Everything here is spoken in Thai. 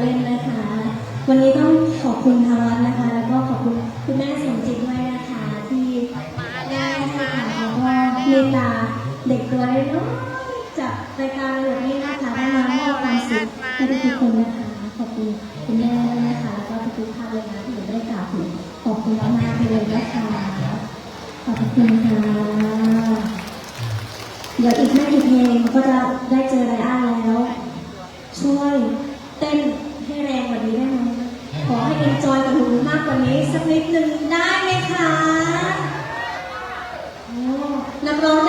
เล่นนะคะ วันนี้ต้องขอบคุณทางวัดนะคะ แล้วก็ขอบคุณคุณแม่สมจิตด้วยนะคะ ที่ได้ค่ะแล้วก็เมตตาเด็กตัวเล็กจากรายการแบบนี้นะคะได้มามอบความสุขให้ทุกคนนะคะขอบคุณคุณแม่ด้วยนะคะแล้วก็ทุกท่านเลยนะที่หนูได้กล่าวถึงขอบคุณมากๆเลยนะคะขอบคุณค่ะเดี๋ยวอีกไม่กี่เพลงก็จะได้เจอไรอันแล้ว นี้สักนิดนึงได้ไหมคะ นักร้อง